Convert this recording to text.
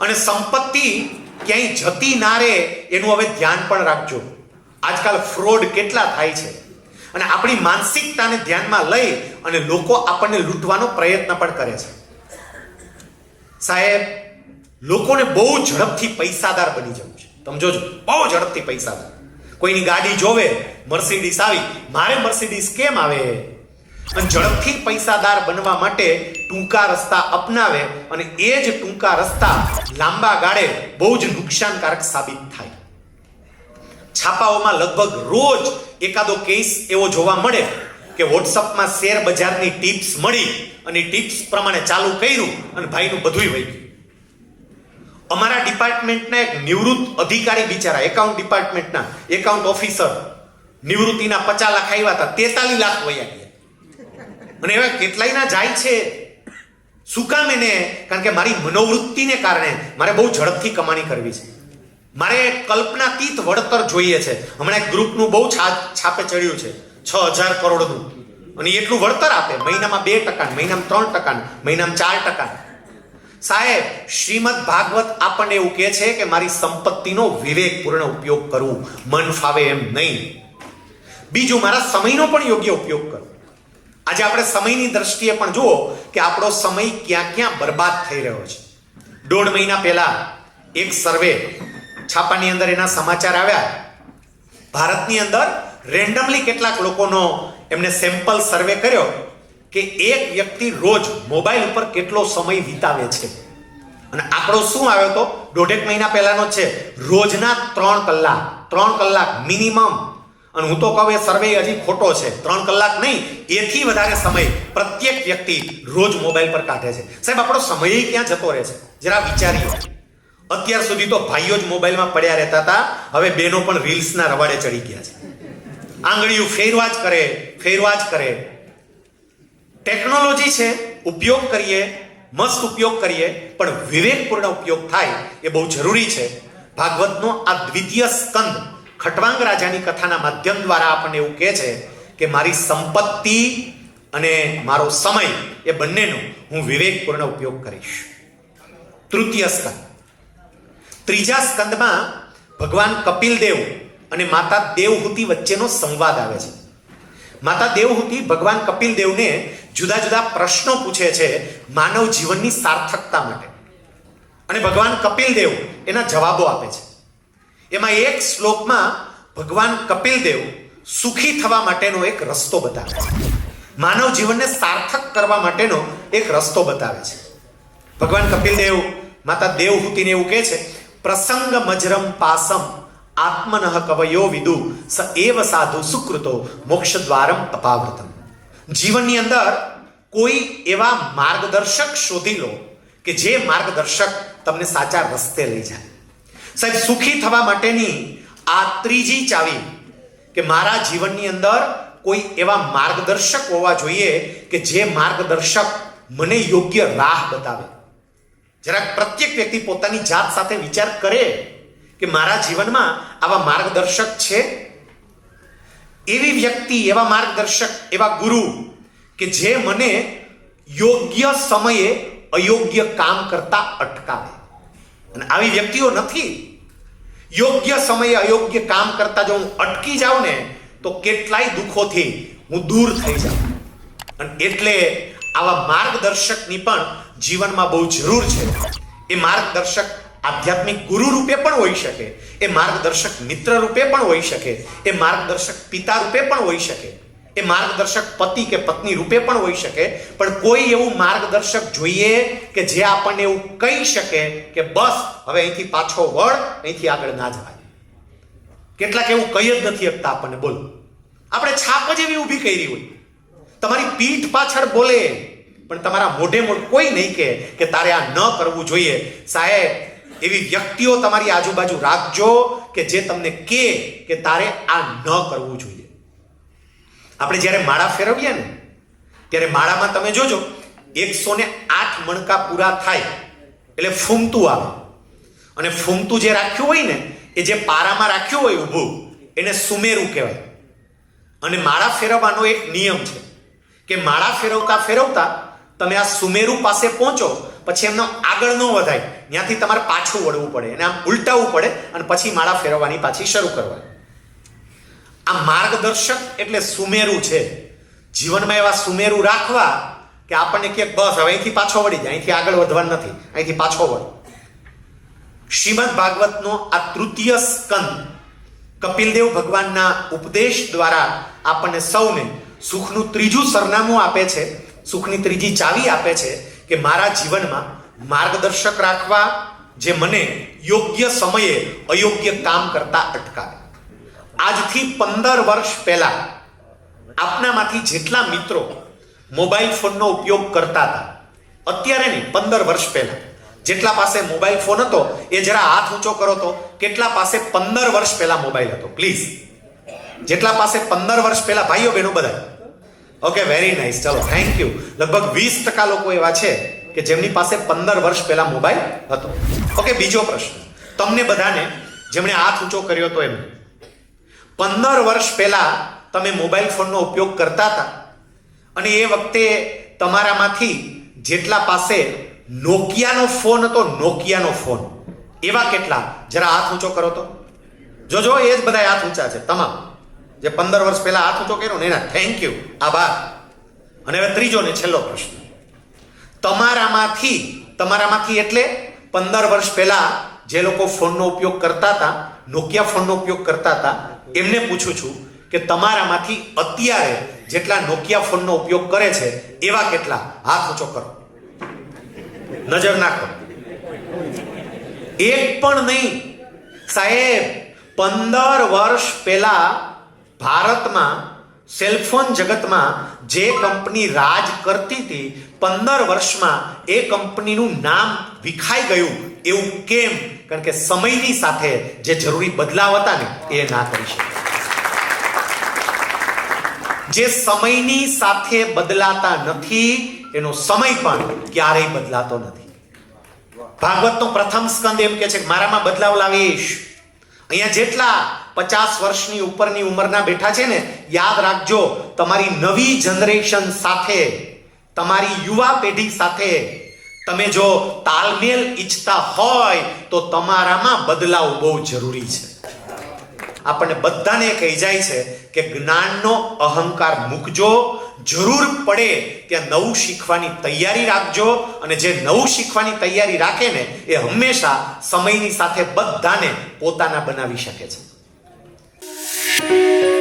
અને સંપત્તિ ક્યાંય જતી ના રહે એનું હવે ધ્યાન પણ રાખજો. આજકાલ ફ્રોડ કેટલા થાય છે. અને આપણી માનસિકતાને ધ્યાનમાં લઈ અને લોકો આપણને લૂંટવાનો પ્રયત્ન પણ કરે છે. સાહેબ, લોકોને બહુ ઝડપથી પૈસાદાર બની જવું છે. તમે જોજો, બહુ ઝડપથી પૈસાદાર. કોઈની ગાડી જોવે મર્સિડીસ આવી, મારે મર્સિડીસ કેમ આવે? ઝડપથી પૈસાદાર બનવા માટે ટૂંકા રસ્તા અપનાવે અને એ જ ટૂંકા રસ્તા લાંબા ગાળે બહુ જ નુકસાનકારક સાબિત થાય. છાપાઓમાં લગભગ રોજ એકાદો કેસ એવો જોવા મળે કે વોટ્સઅપમાં શેર બજારની ટિપ્સ મળી અને ટિપ્સ પ્રમાણે ચાલુ કર્યું અને ભાઈનું બધુંય વહી ગયું. અમારા ડિપાર્ટમેન્ટના એક નિવૃત્ત અધિકારી બિચારા, એકાઉન્ટ ડિપાર્ટમેન્ટના, એકાઉન્ટ ઓફિસર, નિવૃત્તિના પચાસ લાખ આવ્યા હતા, તેતાલીસ લાખ વયા ગયા. અને એવા કેટલાયના જાય છે? શું કામ એને? કારણ કે મારી મનોવૃત્તિને કારણે મારે બહુ ઝડપથી કમાણી કરવી છે. મારે કલ્પનાતીત વળતર જોઈએ છે. હમણાં એક ગ્રુપનું બહુ છાપે ચડ્યું છે. છ હજાર કરોડનું. અને એટલું વળતર આપે. મહિનામાં બે ટકા મહિનામાં ત્રણ ટકા મહિનામાં ચાર ટકા સાહેબ, શ્રીમદ ભાગવત આપણને એવું કહે છે કે મારી સંપત્તિનો વિવેકપૂર્ણ ઉપયોગ કરવું. મન ફાવે એમ નહીં. બીજું, મારા સમયનો પણ યોગ્ય ઉપયોગ કરવો આજે આપણે સમયની દ્રષ્ટિએ પણ જુઓ કે આપણો સમય ક્યાં ક્યાં બરબાદ થઈ રહ્યો છે. દોઢ મહિના પહેલા એક સર્વે છાપાની અંદર એના સમાચાર આવ્યા. ભારતની અંદર રેન્ડમલી કેટલાક લોકોનો એમને સેમ્પલ સર્વે કર્યો કે એક વ્યક્તિ રોજ મોબાઈલ ઉપર કેટલો સમય વિતાવે છે. અને આંકડો શું આવ્યો તો? દોઢેક મહિના પહેલાનો છે. રોજના ત્રણ કલાક ત્રણ કલાક મિનિમમ અને હું તો કહું એ સર્વે હજી ખોટો છે. ત્રણ કલાક નહીં, એથી વધારે સમય પ્રત્યેક વ્યક્તિ રોજ મોબાઈલ પર કાઢે છે. સાહેબ, આપણો સમય ક્યાં જતો રહે છે? જરા વિચારીએ. અત્યાર સુધી તો ભાઈઓ જ મોબાઈલમાં પડ્યા રહેતા હતા. હવે બેનો પણ રીલ્સના રવાડે ચડી ગયા છે. આંગળીઓ ફેરવા જ કરે, ફેરવા જ કરે. ટેકનોલોજી છે, ઉપયોગ કરીએ, મસ્ત ઉપયોગ કરીએ, પણ વિવેકપૂર્ણ ઉપયોગ થાય એ બહુ જરૂરી છે. ભાગવતનો આ દ્વિતીય સ્કંદ ખટવાંગ રાજાની કથાના માધ્યમ દ્વારા આપણને એવું કહે છે કે મારી સંપત્તિ અને મારો સમય એ બંનેનો હું વિવેકપૂર્ણ ઉપયોગ કરીશ. તૃતીય સ્કંદ. ત્રીજા સ્કંદમાં ભગવાન કપિલ દેવ અને માતા દેવહૂતિ વચ્ચેનો સંવાદ આવે છે. માતા દેવહૂતિ ભગવાન કપિલ દેવને જુદા જુદા પ્રશ્નો પૂછે છે માનવ જીવનની સાર્થકતા માટે. અને ભગવાન કપિલ દેવ એના જવાબો આપે છે. એમાં એક શ્લોકમાં ભગવાન કપિલ દેવ સુખી થવા માટેનો એક રસ્તો બતાવે છે. માનવ જીવનને સાર્થક કરવા માટેનો એક રસ્તો બતાવે છે. ભગવાન કપિલ દેવ માતા દેવહૂતિને એવું કહે છે, પ્રસંગ મજરમ પાસમ, આત્મનઃ કવયો વિદુ, સ એવ સાધુ સુકૃતો, મોક્ષ દ્વારમ અપાવૃતમ. જીવનની અંદર કોઈ એવા માર્ગદર્શક શોધી લો કે જે માર્ગદર્શક તમને સાચા રસ્તે લઈ જાય. સાહેબ, સુખી થવા માટેની આ ત્રીજી ચાવી કે મારા જીવનની અંદર કોઈ એવા માર્ગદર્શક હોવા જોઈએ કે જે માર્ગદર્શક મને યોગ્ય રાહ બતાવે. જરાક પ્રત્યેક વ્યક્તિ પોતાની જાત સાથે વિચાર કરે કે મારા જીવનમાં આવા માર્ગદર્શક છે? એવી વ્યક્તિ, એવા માર્ગદર્શક, એવા ગુરુ કે જે મને યોગ્ય સમયે અયોગ્ય કામ કરતા અટકાવે. અને આવી વ્યક્તિઓ નથી. યોગ્ય સમયે અયોગ્ય કામ કરતા જો હું અટકી જાઉં ને, તો કેટલાય દુઃખોથી હું દૂર થઈ જાઉં. અને એટલે આવા માર્ગદર્શકની પણ જીવનમાં બહુ જરૂર છે. એ માર્ગદર્શક આધ્યાત્મિક ગુરુ રૂપે પણ હોઈ શકે. એ માર્ગદર્શક મિત્ર રૂપે પણ હોઈ શકે. એ માર્ગદર્શક પિતા રૂપે પણ હોઈ શકે. એ માર્ગદર્શક પતિ કે પત્ની રૂપે પણ હોઈ શકે, પણ કોઈ એવું માર્ગદર્શક જોઈએ કે જે આપણને એવું કહી શકે કે બસ, હવે અહીંથી પાછો વળ, અહીંથી આગળ ના જવાય. કેટલાક એવું કહી જ નથી શકતા આપણને, બોલો. આપણે છાપ જ એવી ઊભી કરી હોય. તમારી પીઠ પાછળ બોલે, પણ તમારા મોઢે મોઢ કોઈ નહીં કહે કે તારે આ ન કરવું જોઈએ. સાહેબ, એવી વ્યક્તિઓ તમારી આજુબાજુ રાખજો કે જે તમને કે તારે આ ન કરવું જોઈએ. આપણે જ્યારે માળા ફેરવીએ ને, ત્યારે માળામાં તમે જોજો, એકસો ને આઠ મણકા પૂરા થાય, એટલે ફૂમતું આવે. અને ફૂમતું જે રાખ્યું હોય ને, એ જે પારામાં રાખ્યું હોય ઊભું, એને સુમેરું કહેવાય. અને માળા ફેરવવાનો એક નિયમ છે, કે માળા ફેરવતા ફેરવતા તમે આ સુમેરુ પાસે પહોંચો, પછી એમનો આગળ ન વધાય. ત્યાંથી તમારે પાછું વળવું પડે અને આમ ઉલટાવવું પડે, અને પછી માળા ફેરવવાની પાછી શરૂ કરવાની. આ માર્ગદર્શક એટલે સુમેરું છે. જીવનમાં એવા સુમેરું રાખવા કે આપણને કે બસ, હવે અહીંથી પાછો વળી જાય, અહીંથી આગળ વધવાનું નથી, અહીંથી પાછો વળ. શ્રીમદ ભાગવતનો આ તૃતીય સ્કંદ કપિલદેવ ભગવાનના ઉપદેશ દ્વારા આપણને સૌને સુખનું ત્રીજું સરનામું આપે છે, સુખની ત્રીજી ચાવી આપે છે કે મારા જીવનમાં માર્ગદર્શક રાખવા જે મને યોગ્ય સમયે અયોગ્ય કામ કરતા અટકાવે. આજથી પંદર વર્ષ પહેલા આપનામાંથી જેટલા મિત્રો મોબાઈલ ફોનનો ઉપયોગ કરતા હતા, અત્યારે નહીં, પંદર વર્ષ પહેલા. જેટલા પાસે મોબાઈલ ફોન હતો, એ જરા હાથ ઊંચો કરો તો, કેટલા પાસે પંદર વર્ષ પહેલા મોબાઈલ હતો, પ્લીઝ. જેટલા પાસે પંદર વર્ષ પહેલા ભાઈઓ બહેનો બધા ઓકે વેરી નાઇસ ચલો થેન્ક યુ લગભગ વીસ ટકા લોકો એવા છે કે જેમની પાસે પંદર વર્ષ પહેલા મોબાઈલ હતો. ઓકે, બીજો પ્રશ્ન. તમને બધાને જેમણે હાથ ઊંચો કર્યો હતો એમને પંદર વર્ષ પહેલા તમે મોબાઈલ ફોનનો ઉપયોગ કરતા હતા. અને એ વખતે તમારામાંથી જેટલા પાસે નોકિયાનો ફોન હતો, નોકિયાનો ફોન. એવા કેટલા? જરા હાથ ઊંચો કરો તો. જોજો એ જ બધા હાથ ઊંચા છે, તમામ. જે પંદર વર્ષ પહેલા હાથ ઊંચો કર્યો ને એના થેન્ક યુ આભાર. અને હવે ત્રીજો ને છેલ્લો પ્રશ્ન. તમારામાંથી તમારામાંથી એટલે પંદર વર્ષ પહેલા જે લોકો ફોનનો ઉપયોગ કરતા હતા, નોકિયા ફોનનો ઉપયોગ કરતા હતા એમને પૂછું છું કે તમારામાંથી અત્યારે જેટલા નોકિયા ફોનનો ઉપયોગ કરે છે, એવા કેટલા? હાથ ઊંચો કરો. નજર નાખો. એક પણ નહીં. સાહેબ, પંદર વર્ષ પહેલા ભારતમાં સેલફોન જગતમાં જે કંપની રાજ કરતી હતી, પંદર વર્ષમાં એ કંપનીનું નામ વિખાઈ ગયું. એવું કેમ? કારણ કે સમયની સાથે જે જરૂરી બદલાવ હતા ને, એ ના કરી શકે. જે સમયની સાથે બદલાતા નથી, એનો સમય પણ ક્યારેય બદલાતો નથી. ભાગવતનો પ્રથમ સ્કંદ એમ કે છે મારામાં બદલાવ લાવીશ. અહીંયા જેટલા પચાસ વર્ષની ઉપરની ઉંમરના બેઠા છે ને, યાદ રાખજો, તમારી નવી જનરેશન સાથે, તમારી યુવા પેઢી સાથે, તમે જો તાલમેલ ઈચ્છતા હોય, તો તમારામાં બદલાવ બહુ જરૂરી છે. આપણને બધાને કહી જાય છે કે જ્ઞાનનો અહંકાર મૂકજો, જરૂર પડે ત્યાં નવું શીખવાની તૈયારી રાખજો, અને જે નવું શીખવાની તૈયારી રાખે ને, એ હંમેશા સમયની સાથે બધાને પોતાના બનાવી શકે છે. Thank you.